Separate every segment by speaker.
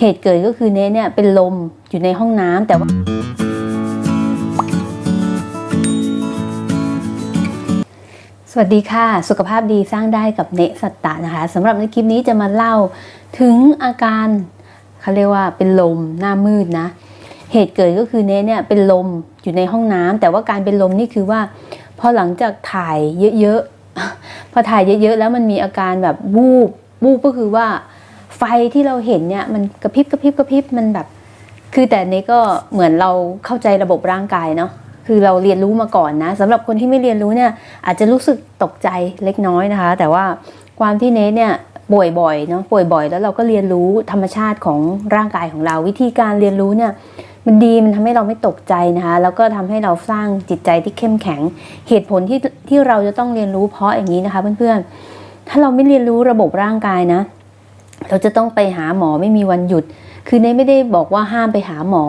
Speaker 1: เหตุเกิดก็คือเนทเนี่ยเป็นลมอยู่ในห้องน้ำแต่ว่าสวัสดีค่ะ สุขภาพดีสร้างได้กับเนสัตตะนะคะสำหรับในคลิปนี้จะมาเล่าถึงอาการเขาเรียกว่าเป็นลมหน้ามืดนะ เหตุเกิดก็คือเนเนี่ยเป็นลมอยู่ในห้องน้ำแต่ว่าการเป็นลมนี่คือว่า พอหลังจากถ่ายเยอะๆพอถ่ายเยอะๆแล้วมันมีอาการแบบวูบวูบก็คือว่า ไฟที่เราเห็นเนี่ยมันกระพริบกระพริบกระพริบมันแบบ คือแต่เนี้ก็เหมือนเราเข้าใจระบบร่างกายเนาะคือเราเรียนรู้มาก่อนนะสำหรับคนที่ไม่เรียนรู้เนี่ยอาจจะรู้สึกตกใจเล็กน้อยนะคะ แต่ว่าความที่เนทเนี่ยป่วยบ่อยเนาะป่วยบ่อยแล้วเราก็เรียนรู้ธรรมชาติของร่างกายของเรา วิธีการเรียนรู้เนี่ยมันดีมันทำให้เราไม่ตกใจนะคะ แล้วก็ทำให้เราสร้างจิตใจที่เข้มแข็ง เหตุผลที่ที่เราจะต้องเรียนรู้เพราะอย่างนี้นะคะ เพื่อนๆถ้าเราไม่เรียนรู้ระบบร่างกายนะ เราจะต้องไปหาหมอไม่มีวันหยุด คือเนไม่ได้บอกว่าห้ามไปหาหมอ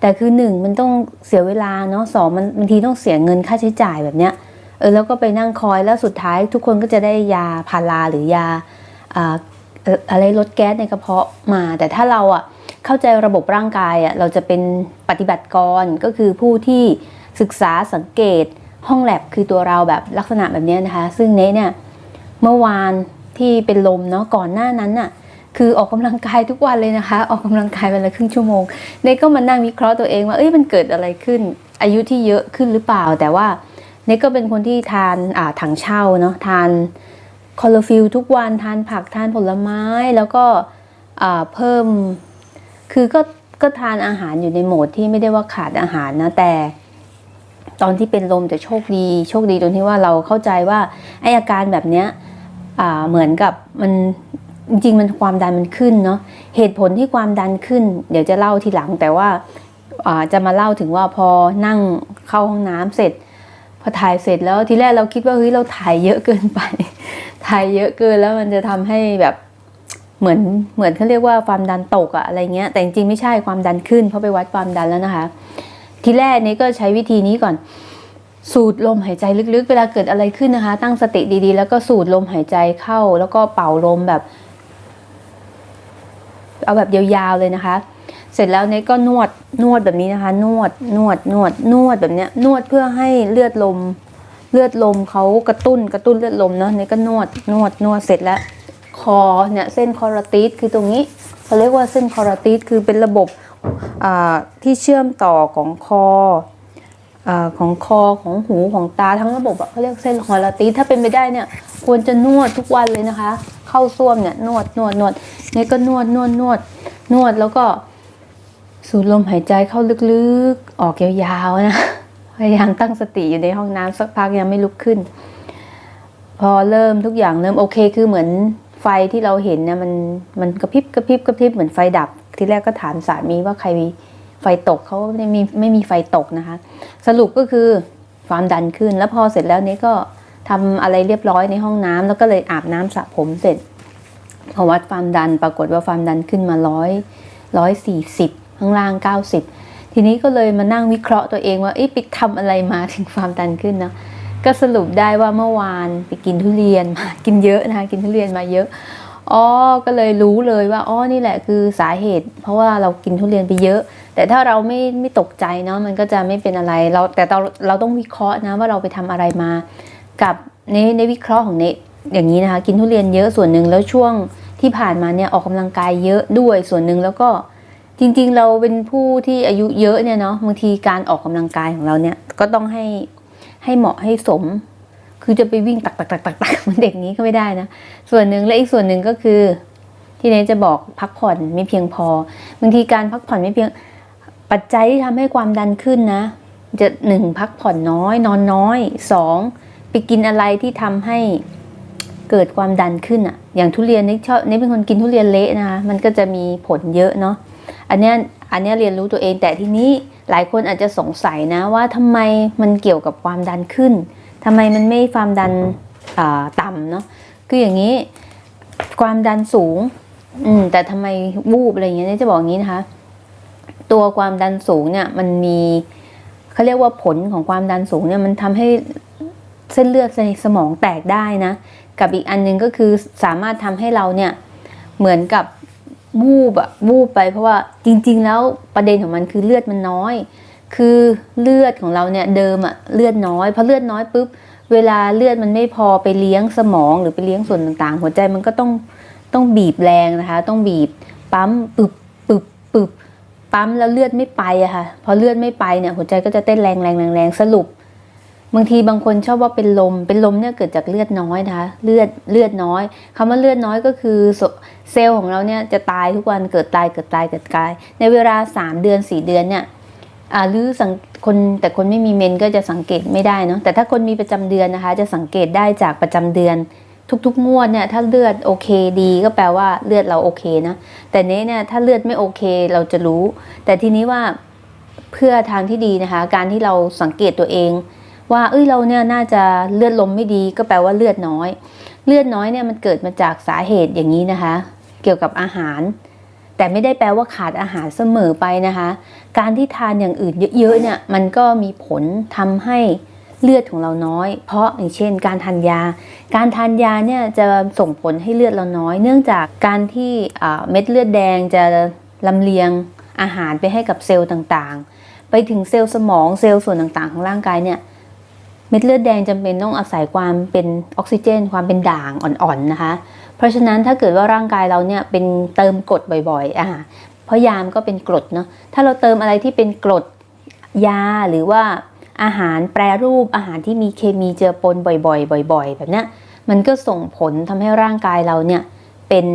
Speaker 1: แต่คือหนึ่งมันต้องเสียเวลาเนาะสองมันบางทีต้องเสียเงินค่าใช้จ่ายแบบเนี้ย เออแล้วก็ไปนั่งคอยแล้วสุดท้ายทุกคนก็จะได้ยาพาราหรือยาอ่าอะไรลดแก๊สในกระเพาะมา แต่ถ้าเราอะเข้าใจระบบร่างกายอะเราจะเป็นปฏิบัติกรก็คือผู้ที่ศึกษาสังเกตห้องแลบคือตัวเราแบบลักษณะแบบเนี้ยนะคะ ซึ่งเนเนี่ยเมื่อวานที่เป็นลมเนาะก่อนหน้านั้นน่ะ คือออกกำลังกายทุกวันเลยนะคะ ออกกำลังกายวันละครึ่งชั่วโมงเนก็มานั่งวิเคราะห์ตัวเองว่าเอ้ยมันเกิดอะไรขึ้น อายุที่เยอะขึ้นหรือเปล่า แต่ว่าเนก็เป็นคนที่ทานอ่าถังเช่าเนาะทานคอลลฟิลทุกวันทานผักทานผลไม้แล้วก็อ่าเพิ่ม คือก็ก็ทานอาหารอยู่ในโหมดที่ไม่ได้ว่าขาดอาหารนะแต่ ตอนที่เป็นลมจะโชคดี โชคดีตรงที่ว่าเราเข้าใจว่าไออาการแบบเนี้ยเหมือนกับมัน จริงๆมันความดันมันขึ้นเนาะเหตุผลที่ความดันขึ้น เดี๋ยวจะเล่าทีหลังแต่ว่าาจะมาเล่าถึงว่าพอนั่งเข้าห้องน้ำเสร็จ พอถ่ายเสร็จแล้วทีแรกเราคิดว่าเฮ้ยเราถ่ายเยอะเกินไป ถ่ายเยอะเกินแล้วมันจะทำให้แบบเหมือนเหมือนเขาเรียกว่าความดันตกอะอะไรเงี้ยแต่จริงๆไม่ใช่ความดันขึ้นเพราะไปวัดความดันแล้วนะคะ ทีแรกนี้ก็ใช้วิธีนี้ก่อน สูดลมหายใจลึกๆ เวลาเกิดอะไรขึ้นนะคะ ตั้งสติดีๆ แล้วก็สูดลมหายใจเข้า แล้วก็เป่าลมแบบ เอาแบบยาวๆเลยนะคะ เสร็จแล้วเนยก็นวดนวดแบบนี้นะคะ นวดนวดนวดนวดแบบเนี้ยนวดเพื่อให้เลือดลมเลือดลมเขากระตุ้นกระตุ้นเลือดลมเนาะเนยก็นวดนวดนวดเสร็จแล้ว คอเนี่ยเส้นคอราติสคือตรงนี้เขาเรียกว่าเส้นคอราติสคือเป็นระบบที่เชื่อมต่อของคออของคอของหูของตาทั้งระบบเขาเรียกเส้นคอราติสถ้าเป็นไปได้เนี่ยควรจะนวดทุกวันเลยนะคะ เข้าซ่วมเนี่ยนวดนวดนวดเนี่ยก็นวดนวดนวดนวดแล้วก็สูดลมหายใจเข้าลึกๆ ออกยาวๆนะพยายามตั้งสติอยู่ในห้องน้ำสักพักยังไม่ลุกขึ้น พอเริ่มทุกอย่างเริ่มโอเคคือเหมือนไฟที่เราเห็นเนี่ยมันมันกระพริบกระพริบกระพริบเหมือนไฟดับ ทีแรกก็ถามสามีว่าใครมีไฟตกเขาไม่มีไม่มีไฟตกนะคะ สรุปก็คือความดันขึ้นแล้วพอเสร็จแล้วนี้ก็ ทำอะไรเรียบร้อยในห้องน้ำแล้วก็เลยอาบน้ำสระผมเสร็จพอวัดความดันปรากฏว่าความดันขึ้นมาร้อยร้อยสี่สิบข้างล่างเก้าสิบทีนี้ก็เลยมานั่งวิเคราะห์ตัวเองว่าเอ๊ะไปทำอะไรมาถึงความดันขึ้นเนาะก็สรุปได้ว่าเมื่อวานไปกินทุเรียนมากินเยอะนะคะกินทุเรียนมาเยอะอ๋อก็เลยรู้เลยว่าอ๋อนี่แหละคือสาเหตุ เพราะว่าเรากินทุเรียนไปเยอะ แต่ถ้าเราไม่ไม่ตกใจเนาะมันก็จะไม่เป็นอะไรเราแต่เราเราต้องวิเคราะห์นะว่าเราไปทำอะไรมา กับในในวิเคราะห์ของเนอย่างนี้นะคะ กินทุเรียนเยอะส่วนหนึ่งแล้วช่วงที่ผ่านมาเนี่ยออกกำลังกายเยอะด้วยส่วนหนึ่งแล้วก็จริงๆ เราเป็นผู้ที่อายุเยอะเนี่ยเนาะบางทีการออกกำลังกายของเราเนี่ยก็ต้องให้ให้เหมาะให้สม คือจะไปวิ่งตักตักตักตักตักเหมือนเด็กนี้ก็ไม่ได้นะ ส่วนหนึ่งและอีกส่วนหนึ่งก็คือ ที่เนจะบอกพักผ่อนไม่เพียงพอบางทีการพักผ่อนไม่เพียงปัจจัยที่ทำให้ความดันขึ้นนะ จะหนึ่งพักผ่อนน้อย นอนน้อยสอง ไปกินอะไรที่ทำให้เกิดความดันขึ้นอะอย่างทุเรียนนี่ชอบนี่เป็นคนกินทุเรียนเละนะคะมันก็จะมีผลเยอะเนาะอันเนี้ยอันเนี้ยเรียนรู้ตัวเองแต่ทีนี้หลายคนอาจจะสงสัยนะว่าทำไมมันเกี่ยวกับความดันขึ้นทำไมมันไม่ความดันต่ำเนาะคืออย่างนี้ความดันสูง อืมแต่ทำไมวูบอะไรอย่างเงี้ยนี่จะบอกงี้นะคะ ตัวความดันสูงเนี่ยมันมีเขาเรียกว่าผลของความดันสูงเนี่ยมันทำให้ เส้นเลือดในสมองแตกได้นะ กับอีกอันหนึงก็คือสามารถทำให้เราเนี่ยเหมือนกับวูบอะวูบไป เพราะว่าจริง ๆ แล้วประเด็นของมันคือเลือดมันน้อย คือเลือดของเราเนี่ยเดิมอะเลือดน้อยพอเลือดน้อยปุ๊บเวลาเลือดมันไม่พอไปเลี้ยงสมองหรือไปเลี้ยงส่วนต่างๆ หัวใจมันก็ต้องต้องบีบแรงนะคะ ต้องบีบปั๊มปึบปึบปึบปั๊มแล้วเลือดไม่ไปอะค่ะพอเลือดไม่ไปเนี่ยหัวใจก็จะเต้นแรงแรงแรงแรงสรุป บางทีบางคนชอบว่าเป็นลม เป็นลมเนี่ยเกิดจากเลือดน้อยนะคะเลือดเลือดน้อยคำว่าเลือดน้อยก็คือเซลล์ของเราเนี่ยจะตายทุกวันเกิดตายเกิดตายเกิดตาย ในเวลา 3 เดือน 4 เดือนเนี่ยอ่าหรือสังคนแต่คนไม่มีเมนก็จะสังเกตไม่ได้เนาะแต่ถ้าคนมีประจำเดือนนะคะ จะสังเกตได้จากประจำเดือน ทุกๆงวดเนี่ยถ้าเลือดโอเคดีก็แปลว่าเลือดเราโอเคนะแต่เนี้เนี่ยถ้าเลือดไม่โอเคเราจะรู้ แต่ทีนี้ว่าเพื่อทางที่ดีนะคะ การที่เราสังเกตตัวเอง ว่าเอ้ยเราเนี่ยน่าจะเลือดลมไม่ดีก็แปลว่าเลือดน้อย เลือดน้อยเนี่ยมันเกิดมาจากสาเหตุอย่างนี้นะคะ เกี่ยวกับอาหาร แต่ไม่ได้แปลว่าขาดอาหารเสมอไปนะคะ การที่ทานอย่างอื่นเยอะๆเนี่ยมันก็มีผลทำให้เลือดของเราน้อย เพราะอย่างเช่น การทานยา การทานยาเนี่ยจะส่งผลให้เลือดเราน้อย เนื่องจากการที่เม็ดเลือดแดงจะลำเลียงอาหารไปให้กับเซลล์ต่างๆ ไปถึงเซลล์สมองเซลล์ส่วนต่างๆ ของร่างกายเนี่ย เม็ดเลือดแดงจำเป็นต้องอาศัยความเป็นออกซิเจน ความเป็นด่างอ่อนๆนะคะ เพราะฉะนั้นถ้าเกิดว่าร่างกายเราเนี่ยเป็นเติมกรดบ่อยๆอะเพราะยามก็เป็นกรดเนาะถ้าเราเติมอะไรที่เป็นกรดยาหรือว่าอาหารแปรรูปอาหารที่มีเคมีเจือปนบ่อยๆ บ่อย ๆ แบบเนี้ยมันก็ส่งผลทำให้ร่างกายเราเนี่ยเป็น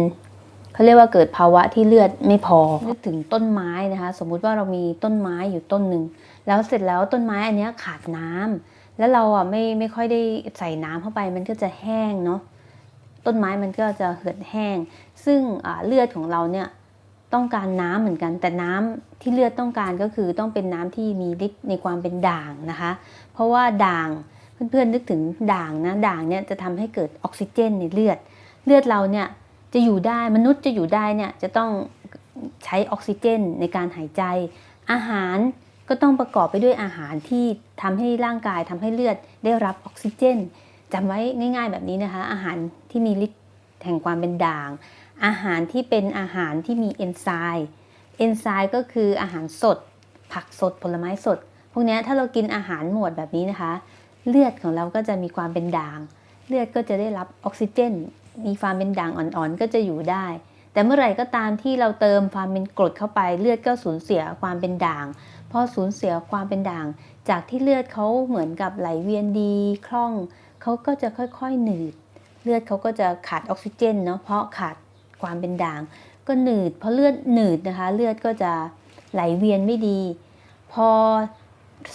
Speaker 1: เขาเรียกว่าเกิดภาวะที่เลือดไม่พอนึกถึงต้นไม้นะคะ สมมุติว่าเรามีต้นไม้อยู่ต้นหนึ่งแล้วเสร็จแล้วต้นไม้อันเนี้ยขาดน้ำ แล้วเราอะไม่ไม่ค่อยได้ใส่น้ำเข้าไปมันก็จะแห้งเนาะต้นไม้มันก็จะเหือดแห้ง ซึ่งเลือดของเราเนี่ยต้องการน้ำเหมือนกัน แต่น้ำที่เลือดต้องการก็คือต้องเป็นน้ำที่มีฤทธิ์ในความเป็นด่างนะคะ เพราะว่าด่างเพื่อนๆนึกถึงด่างนะด่างเนี่ยจะทำให้เกิดออกซิเจนในเลือด เลือดเราเนี่ยจะอยู่ได้มนุษย์จะอยู่ได้เนี่ยจะต้องใช้ออกซิเจนในการหายใจ อาหาร ก็ต้องประกอบไปด้วยอาหารที่ทำให้ร่างกายทำให้เลือดได้รับออกซิเจนจำไว้ง่าย ๆ แบบนี้นะคะ อาหารที่มีฤทธิ์แห่งความเป็นด่าง อาหารที่เป็นอาหารที่มีเอนไซม์เอนไซม์ก็คืออาหารสด ผักสดผลไม้สด พวกนี้ถ้าเรากินอาหารหมวดแบบนี้นะคะ เลือดของเราก็จะมีความเป็นด่าง เลือดก็จะได้รับออกซิเจน มีความเป็นด่างอ่อนๆก็จะอยู่ได้แต่เมื่อไหร่ก็ตามที่เราเติมความเป็นกรดเข้าไปเลือดก็สูญเสียความเป็นด่าง พอสูญเสียความเป็นด่าง จากที่เลือดเขาเหมือนกับไหลเวียนดีคล่องเขาก็จะค่อยๆหนืด เลือดเขาก็จะขาดออกซิเจนเนาะเพราะขาดความเป็นด่าง ก็หนืดเพราะเลือดหนืดนะคะ เลือดก็จะไหลเวียนไม่ดี พอ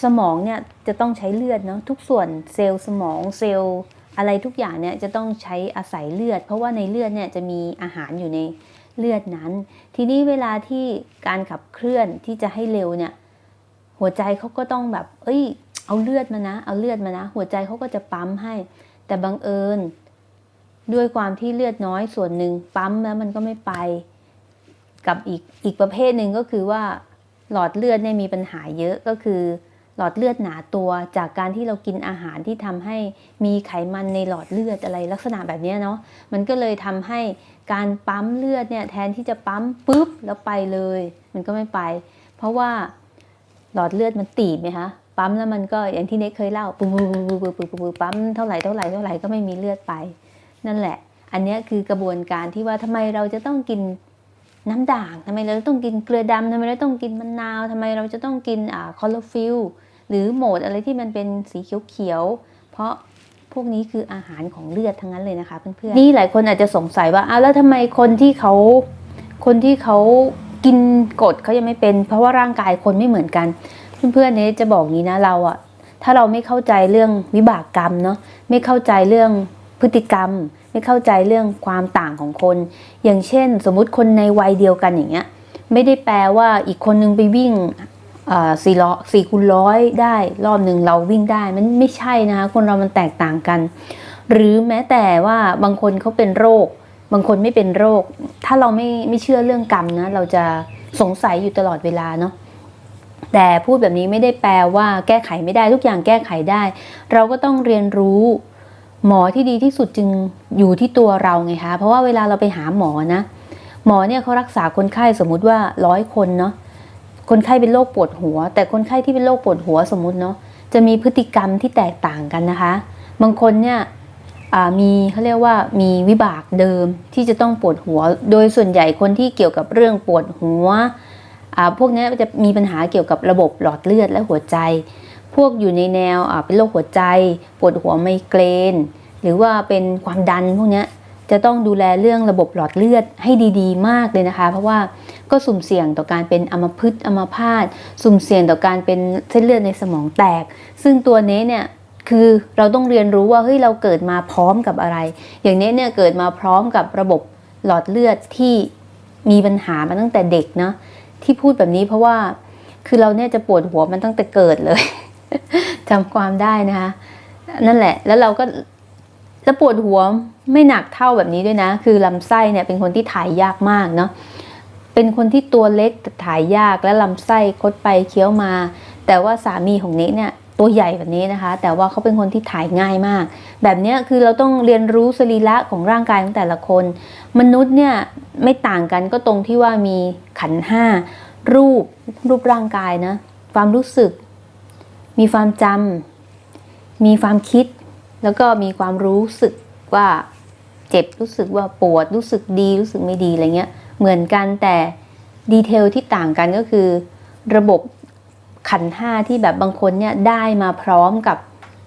Speaker 1: สมองเนี่ยจะต้องใช้เลือดเนาะทุกส่วนเซลล์สมองเซลล์อะไรทุกอย่างเนี่ยจะต้องใช้อาศัยเลือด เพราะว่าในเลือดเนี่ยจะมีอาหารอยู่ในเลือดนั้น ทีนี้เวลาที่การขับเคลื่อนที่จะให้เร็วเนี่ย หัวใจเขาก็ต้องแบบ เอ้ย เอาเลือดมานะ เอาเลือดมานะ หัวใจเขาก็จะปั๊มให้ แต่บังเอิญ ด้วยความที่เลือดน้อยส่วนหนึ่งปั๊มแล้วมันก็ไม่ไป กับอีกอีกประเภทหนึ่งก็คือว่าหลอดเลือดเนี่ยมีปัญหาเยอะก็คือ หลอดเลือดหนาตัวจากการที่เรากินอาหารที่ทำให้มีไขมันในหลอดเลือดอะไรลักษณะแบบนี้เนาะมันก็เลยทำให้การปั๊มเลือดเนี่ยแทนที่จะปั๊มปุ๊บแล้วไปเลย มันก็ไม่ไป เพราะว่า หลอดเลือดมันตีบไหมคะปั๊มแล้วมันก็อย่างที่เน็กเคยเล่าปุ๊บปุ๊บปุ๊บปุ๊บปุ๊บปุ๊บปั๊มเท่าไหร่เท่าไหร่เท่าไหร่ก็ไม่มีเลือดไป นั่นแหละ อันนี้คือกระบวนการที่ว่าทำไมเราจะต้องกินน้ำด่างทำไมเราต้องกินเกลือดำทำไมเราต้องกินมะนาวทำไมเราจะต้องกินอ่าคอลฟิลหรือโหมดอะไรที่มันเป็นสีเขียวๆเพราะพวกนี้คืออาหารของเลือดทั้งนั้นเลยนะคะเพื่อนๆนี่หลายคนอาจจะสงสัยว่าอ้าวแล้วทำไมคนที่เขาคนที่เขา กินกดเขายังไม่เป็น เพราะว่าร่างกายคนไม่เหมือนกัน เพื่อนๆเนี่ยจะบอกงี้นะเราอะถ้าเราไม่เข้าใจเรื่องวิบากกรรมเนาะไม่เข้าใจเรื่องพฤติกรรม ไม่เข้าใจเรื่องความต่างของคน อย่างเช่น สมมุติคนในวัยเดียวกันอย่างเงี้ยไม่ได้แปลว่าอีกคนนึงไปวิ่งสี่ล้อสี่คูณร้อยได้รอบหนึ่งเราวิ่งได้มันไม่ใช่นะคะคนเรามันแตกต่างกัน หรือแม้แต่ว่าบางคนเขาเป็นโรค บางคนไม่เป็นโรค ถ้าเราไม่ไม่เชื่อเรื่องกรรมนะ เราจะสงสัยอยู่ตลอดเวลาเนาะแต่พูดแบบนี้ไม่ได้แปลว่าแก้ไขไม่ได้ทุกอย่างแก้ไขได้ เราก็ต้องเรียนรู้ หมอที่ดีที่สุดจึงอยู่ที่ตัวเราไงคะเพราะว่าเวลาเราไปหาหมอนะ หมอเนี่ยเขารักษาคนไข้สมมุติว่าร้อยคนเนาะคนไข้เป็นโรคปวดหัว แต่คนไข้ที่เป็นโรคปวดหัวสมมุติเนาะจะมีพฤติกรรมที่แตกต่างกันนะคะ บางคนเนี่ย มีเขาเรียกว่ามีวิบากเดิมที่จะต้องปวดหัว โดยส่วนใหญ่คนที่เกี่ยวกับเรื่องปวดหัวพวกนี้จะมีปัญหาเกี่ยวกับระบบหลอดเลือดและหัวใจ พวกอยู่ในแนวเป็นโรคหัวใจ ปวดหัวไมเกรน หรือว่าเป็นความดันพวกนี้จะต้องดูแลเรื่องระบบหลอดเลือดให้ดีๆ มากเลยนะคะ เพราะว่าก็สุ่มเสี่ยงต่อการเป็นอัมพฤกษ์อัมพาตสุ่มเสี่ยงต่อการเป็นเส้นเลือดในสมองแตก ซึ่งตัวนี้เนี่ย คือเราต้องเรียนรู้ว่าเฮ้ยเราเกิดมาพร้อมกับอะไร อย่างนี้เนี่ยเกิดมาพร้อมกับระบบหลอดเลือดที่มีปัญหามาตั้งแต่เด็กเนาะที่พูดแบบนี้เพราะว่าคือเราเนี่ยจะปวดหัวมันตั้งแต่เกิดเลยจำความได้นะคะนั่นแหละ แล้วเราก็แล้วปวดหัวไม่หนักเท่าแบบนี้ด้วยนะ คือลำไส้เนี่ยเป็นคนที่ถ่ายยากมากเนาะเป็นคนที่ตัวเล็กแต่ถ่ายยากและลำไส้คดไปเคี้ยวมา แต่ว่าสามีของเนี้เนี่ย ตัวใหญ่แบบนี้นะคะ แต่ว่าเขาเป็นคนที่ถ่ายง่ายมาก แบบนี้คือเราต้องเรียนรู้สรีระของร่างกายของแต่ละคน มนุษย์เนี่ยไม่ต่างกันก็ตรงที่ว่ามีขันห้ารูปรูปร่างกายนะความรู้สึก มีความจำมีความคิด แล้วก็มีความรู้สึกว่าเจ็บรู้สึกว่าปวดรู้สึกดีรู้สึกไม่ดีอะไรเงี้ยเหมือนกันแต่ดีเทลที่ต่างกันก็คือ ระบบ ขันห้าที่แบบบางคนเนี่ยได้มาพร้อมกับ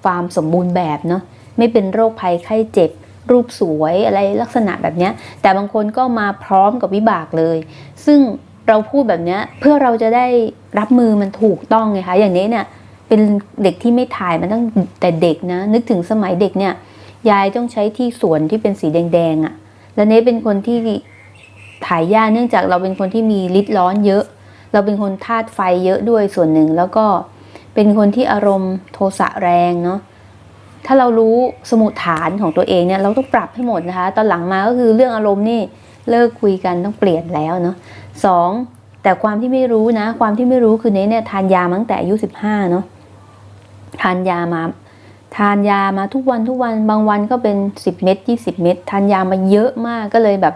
Speaker 1: ความสมบูรณ์แบบเนาะไม่เป็นโรคภัยไข้เจ็บ รูปสวยอะไรลักษณะแบบเนี้ยแต่บางคนก็มาพร้อมกับวิบากเลย ซึ่งเราพูดแบบเนี้ยเพื่อเราจะได้รับมือมันถูกต้องไงคะอย่างนี้เนี่ยเป็นเด็กที่ไม่ถ่ายมาตั้งแต่เด็กนะ นึกถึงสมัยเด็กเนี่ยยายต้องใช้ที่สวนที่เป็นสีแดงๆอะ่ะ แล้วเนี้เป็นคนที่ถ่ายยากเนื่องจากเราเป็นคนที่มีฤทธิ์ร้อนเยอะ เราเป็นคนธาตุไฟเยอะด้วยส่วนหนึ่งแล้วก็เป็นคนที่อารมณ์โทสะแรงเนาะถ้าเรารู้สมุดฐานของตัวเองเนี่ยเราต้องปรับให้หมดนะคะ ตอนหลังมาก็คือเรื่องอารมณ์นี่เลิกคุยกันต้องเปลี่ยนแล้วเนาะสองแต่ความที่ไม่รู้นะ ความที่ไม่รู้คือเนเนี่ยทานยามาตั้งแต่อายุสิบห้าเนาะทานยามา ทานยามาทุกวันทุกวันบางวันก็เป็นสิบเม็ดยี่สิบเม็ดทานยามาเยอะมากก็เลยแบบ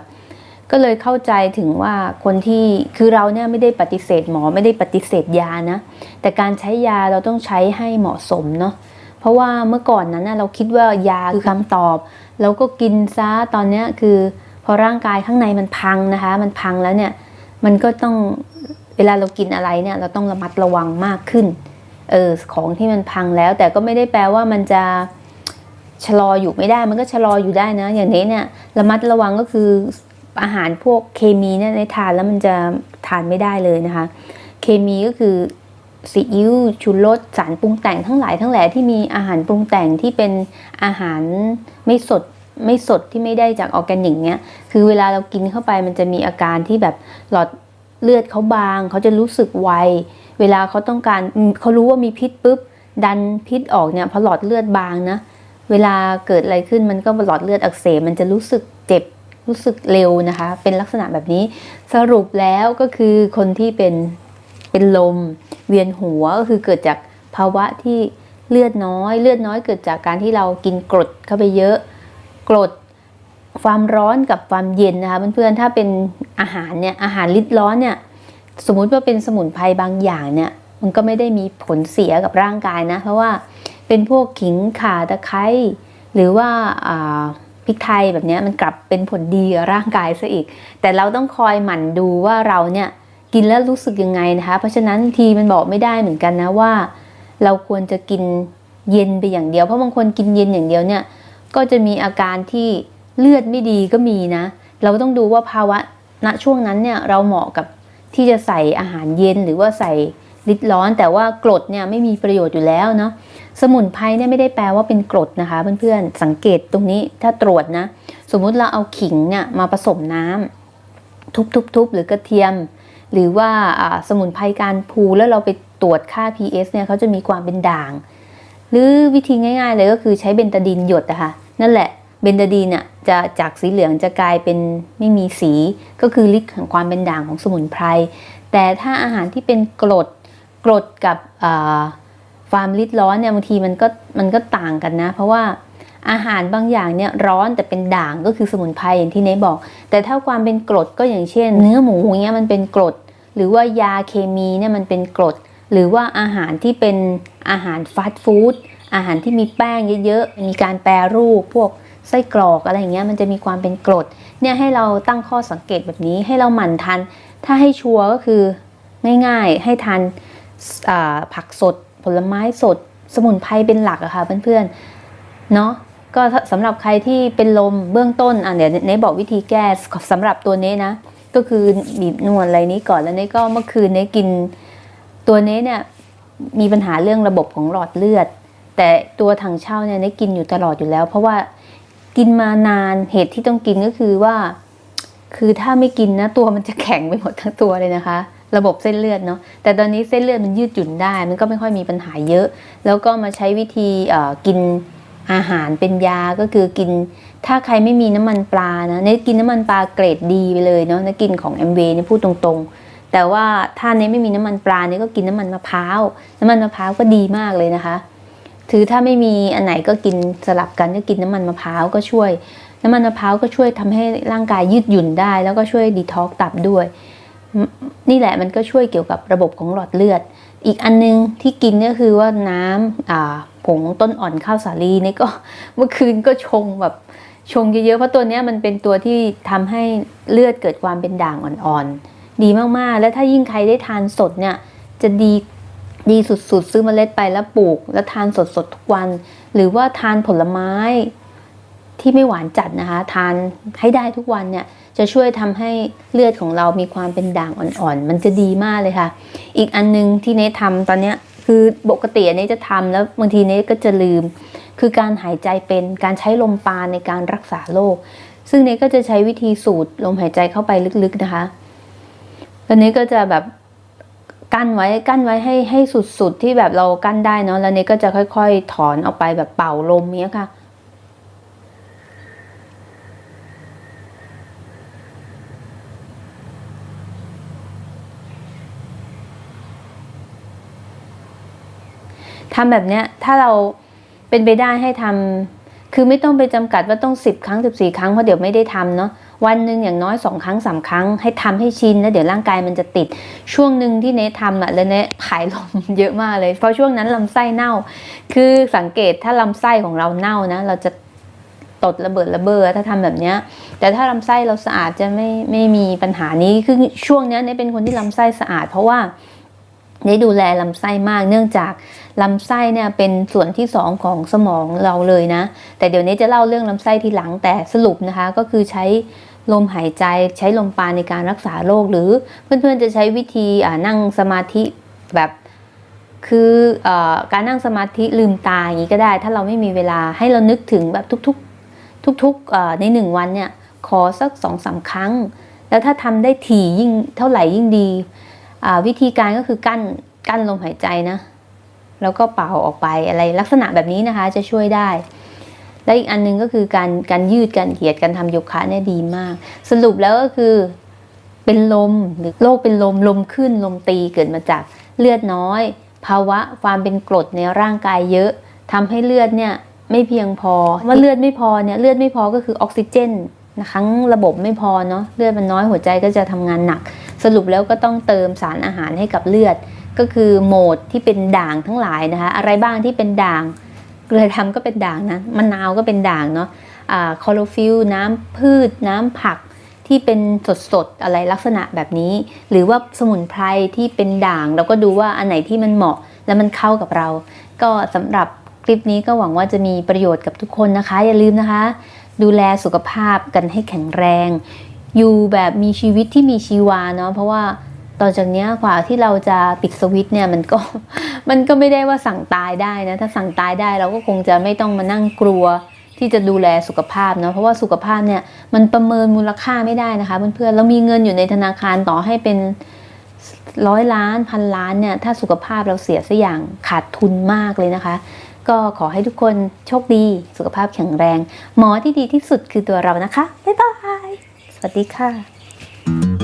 Speaker 1: ก็เลยเข้าใจถึงว่าคนที่คือเราเนี่ยไม่ได้ปฏิเสธหมอไม่ได้ปฏิเสธยานะ แต่การใช้ยาเราต้องใช้ให้เหมาะสมเนาะเพราะว่าเมื่อก่อนนั้นเราคิดว่ายาคือคำตอบ เราก็กินซะตอนนี้คือ พอร่างกายข้างในมันพังนะคะ มันพังแล้วเนี่ยมันก็ต้องเวลาเรากินอะไรเนี่ยเราต้องระมัดระวังมากขึ้นเออของที่มันพังแล้ว แต่ก็ไม่ได้แปลว่ามันจะชะลออยู่ไม่ได้ มันก็ชะลออยู่ได้นะ อย่างนี้เนี่ยระมัดระวังก็คือ อาหารพวกเคมีเนี่ยในทานแล้วมันจะทานไม่ได้เลยนะคะ เคมีก็คือซีอิ๊วชูรสสารปรุงแต่งทั้งหลายทั้งแหล่ที่มีอาหารปรุงแต่งที่เป็นอาหารไม่สดไม่สดที่ไม่ได้จากออร์แกนิกเนี่ยคือเวลาเรากินเข้าไปมันจะมีอาการที่แบบหลอดเลือดเขาบาง เขาจะรู้สึกไว เวลาเขาต้องการเขารู้ว่ามีพิษปุ๊บ ดันพิษออกเนี่ยพอหลอดเลือดบางนะ เวลาเกิดอะไรขึ้นมันก็หลอดเลือดอักเสบมันจะรู้สึกเจ็บ รู้สึกเร็วนะคะ เป็นลักษณะแบบนี้ สรุปแล้วก็คือคนที่เป็นเป็นลม เวียนหัวก็คือเกิดจากภาวะที่เลือดน้อย เลือดน้อยเกิดจากการที่เรากินกรดเข้าไปเยอะ กรดความร้อนกับความเย็นนะคะเพื่อนๆถ้าเป็นอาหารเนี่ยอาหารลิดร้อนเนี่ยสมมุติว่าเป็นสมุนไพรบางอย่างเนี่ยมันก็ไม่ได้มีผลเสียกับร่างกายนะ เพราะว่าเป็นพวกขิงข่าตะไคร้หรือว่า พริกไทยแบบนี้มันกลับเป็นผลดีกับร่างกายซะอีก แต่เราต้องคอยหมั่นดูว่าเราเนี่ยกินแล้วรู้สึกยังไงนะคะ เพราะฉะนั้นทีมันบอกไม่ได้เหมือนกันนะว่า เราควรจะกินเย็นไปอย่างเดียว เพราะบางคนกินเย็นอย่างเดียวเนี่ยก็จะมีอาการที่เลือดไม่ดีก็มีนะ เราต้องดูว่าภาวะณช่วงนั้นเนี่ยเราเหมาะกับที่จะใส่อาหารเย็นหรือว่าใส่ลิดร้อน แต่ว่ากรดเนี่ยไม่มีประโยชน์อยู่แล้วเนาะ สมุนไพรเนี่ยไม่ได้แปลว่าเป็นกรดนะคะ เพื่อนๆ สังเกตตรงนี้ถ้าตรวจนะ สมมุติเราเอาขิงเนี่ยมาผสมน้ำทุบๆๆหรือกระเทียม หรือว่าสมุนไพรการพูแล้วเราไปตรวจค่า pH เนี่ยเขาจะมีความเป็นด่าง หรือวิธีง่ายๆเลยก็คือใช้เบนตาดีนหยดนะคะนั่นแหละเบนตาดีนเนี่ยจะจากสีเหลืองจะกลายเป็นไม่มีสีก็คือฤทธิ์ของความเป็นด่างของสมุนไพร แต่ถ้าอาหารที่เป็นกรดกรดกับ ความริดร้อนเนี่ยบางทีมันก็มันก็ต่างกันนะ เพราะว่าอาหารบางอย่างเนี่ยร้อนแต่เป็นด่างก็คือสมุนไพรอย่างที่เนบอก แต่ถ้าความเป็นกรดก็อย่างเช่น เนื้อหมูอย่างเงี้ยมันเป็นกรด หรือว่ายาเคมีเนี่ยมันเป็นกรด หรือว่าอาหารที่เป็นอาหารฟาสต์ฟู้ดอาหารที่มีแป้งเยอะๆ มีการแปรรูปพวกไส้กรอกอะไรอย่างเงี้ยมันจะมีความเป็นกรดเนี่ยให้เราตั้งข้อสังเกตแบบนี้ให้เราหมั่นทานถ้าให้ชัวร์ก็คือง่ายๆให้ทานผักสด ผลไม้สดสมุนไพรเป็นหลักอะค่ะเพื่อนๆเนาะก็ถ้าสำหรับใครที่เป็นลมเบื้องต้นอะเดี๋ยวเนบอกวิธีแก้สำหรับตัวเน้นะ ก็คือบีบนวดอะไรนี้ก่อนแล้วเนก็เมื่อคืนเนกินตัวเน้เนี่ยมีปัญหาเรื่องระบบของหลอดเลือด แต่ตัวถังเช่าเนี่ยเนกินอยู่ตลอดอยู่แล้ว เพราะว่ากินมานานเหตุที่ต้องกินก็คือว่า คือถ้าไม่กินนะตัวมันจะแข็งไปหมดทั้งตัวเลยนะคะ ระบบเส้นเลือดเนาะแต่ตอนนี้เส้นเลือดมันยืดหยุ่นได้ มันก็ไม่ค่อยมีปัญหาเยอะ แล้วก็มาใช้วิธีกินอาหารเป็นยาก็คือกินถ้าใครไม่มีน้ำมันปลานะเนี่ยกินน้ำมันปลาเกรดดีไปเลยเนาะเนกินของ MV เนี่ยพูดตรงๆ แต่ว่าถ้าเนี่ยไม่มีน้ำมันปลาเนี่ยก็กินน้ำมันมะพร้าวน้ำมันมะพร้าวก็ดีมากเลยนะคะ ถือถ้าไม่มีอันไหนก็กินสลับกันก็กินน้ำมันมะพร้าวก็ช่วย น้ำมันมะพร้าวก็ช่วยทำให้ร่างกายยืดหยุ่นได้ แล้วก็ช่วยดีท็อกตับด้วย นี่แหละมันก็ช่วยเกี่ยวกับระบบของหลอดเลือด อีกอันนึงที่กินก็คือว่าน้ำอ่าผงต้นอ่อนข้าวสาลีนี่ก็เมื่อคืนก็ชงแบบชงเยอะๆ เพราะตัวนี้มันเป็นตัวที่ทำให้เลือดเกิดความเป็นด่างอ่อนๆ ดีมากๆ แล้วถ้ายิ่งใครได้ทานสดเนี่ยจะดีดีสุดๆ ซื้อเมล็ดไปแล้วปลูก แล้วทานสดๆ ทุกวัน หรือว่าทานผลไม้ที่ไม่หวานจัดนะคะ ทานให้ได้ทุกวันเนี่ย จะช่วยทำให้เลือดของเรามีความเป็นด่างอ่อนๆ มันจะดีมากเลยค่ะ อีกอันนึงที่เนททำตอนเนี้ยคือปกติอันนี้จะทำแล้วบางทีเนทก็จะลืม คือการหายใจเป็นการใช้ลมปราณในการรักษาโรคซึ่งเนทก็จะใช้วิธีสูดลมหายใจเข้าไปลึกๆนะคะตอนนี้ก็จะแบบกั้นไว้กั้นไว้ให้ให้สุดๆที่แบบเรากั้นได้เนาะแล้วเนทก็จะค่อย ๆ ถอนออกไปแบบเป่าลมเนี้ยค่ะ ทำแบบเนี้ยถ้าเราเป็นไปได้ให้ทำคือไม่ต้องไปจำกัดว่าต้อง 10 ครั้ง 14 ครั้งเพราะเดี๋ยวไม่ได้ทำเนาะวันหนึ่งอย่างน้อย 2 ครั้ง 3 ครั้ง ให้ทำให้ชินแล้วเดี๋ยวร่างกายมันจะติดช่วงหนึ่งที่เนททำอะแล้วเนทขายลมเยอะมากเลย เพราะช่วงนั้นลำไส้เน่า คือสังเกตถ้าลำไส้ของเราเน่านะ เราจะตดระเบิดระเบ้อถ้าทำแบบเนี้ย แต่ถ้าลำไส้เราสะอาดจะไม่ไม่มีปัญหานี้คือช่วงเนี้ยเนทเป็นคนที่ลำไส้สะอาด เพราะว่าได้ดูแลลำไส้มากเนื่องจาก ลำไส้เนี่ยเป็นส่วนที่สองของสมองเราเลยนะ แต่เดี๋ยวนี้จะเล่าเรื่องลำไส้ทีหลังแต่สรุปนะคะ ก็คือใช้ลมหายใจใช้ลมปราณในการรักษาโรคหรือเพื่อนๆจะใช้วิธีนั่งสมาธิแบบคืออการนั่งสมาธิลืมตาอย่างนี้ก็ได้ ถ้าเราไม่มีเวลาให้เรานึกถึงแบบทุกๆทุกๆในหนึ่งวันเนี่ยขอสักสองสามครั้ง แล้วถ้าทำได้ถี่ยิ่งเท่าไหร่ยิ่งดี วิธีการก็คือกั้นกั้นลมหายใจนะ แล้วก็เป่าออกไปอะไรลักษณะแบบนี้นะคะจะช่วยได้ และอีกอันหนึงก็คือการการยืดการเหยียดการทำโยคะเนี่ยดีมาก สรุปแล้วก็คือเป็นลมหรือโรคเป็นลมลมขึ้นลมตีเกิดมาจากเลือดน้อย ภาวะความเป็นกรดในร่างกายเยอะทำให้เลือดเนี่ยไม่เพียงพอว่าเลือดไม่พอเนี่ยเลือดไม่พอก็คือออกซิเจนนะคะระบบไม่พอเนาะเลือดมันน้อยหัวใจก็จะทำงานหนัก สรุปแล้วก็ต้องเติมสารอาหารให้กับเลือด ก็คือโหมดที่เป็นด่างทั้งหลายนะคะอะไรบ้างที่เป็นด่างเกลือทำก็เป็นด่างนะมะนาวก็เป็นด่างเนาะอ่าคอโรฟิลน้ำพืชน้ำผักที่เป็นสดๆอะไรลักษณะแบบนี้ หรือว่าสมุนไพรที่เป็นด่าง เราก็ดูว่าอันไหนที่มันเหมาะและมันเข้ากับเรา ก็สำหรับคลิปนี้ก็หวังว่าจะมีประโยชน์กับทุกคนนะคะ อย่าลืมนะคะ ดูแลสุขภาพกันให้แข็งแรง อยู่แบบมีชีวิตที่มีชีวาเนาะเพราะว่า ต่อจากนี้ยกว่าที่เราจะปิดสวิตช์เนี่ยมันก็มันก็ไม่ได้ว่าสั่งตายได้นะ ถ้าสั่งตายได้เราก็คงจะไม่ต้องมานั่งกลัวที่จะดูแลสุขภาพเนาะเพราะว่าสุขภาพเนี่ยมันประเมินมูลค่าไม่ได้นะคะเพื่อนๆเรามีเงินอยู่ในธนาคารต่อให้เป็นร้อยล้านพันล้านเนี่ยถ้าสุขภาพเราเสียสักอย่างขาดทุนมากเลยนะคะ ก็ขอให้ทุกคนโชคดี สุขภาพแข็งแรง หมอที่ดีที่สุดคือตัวเรานะคะ บ๊ายบาย สวัสดีค่ะ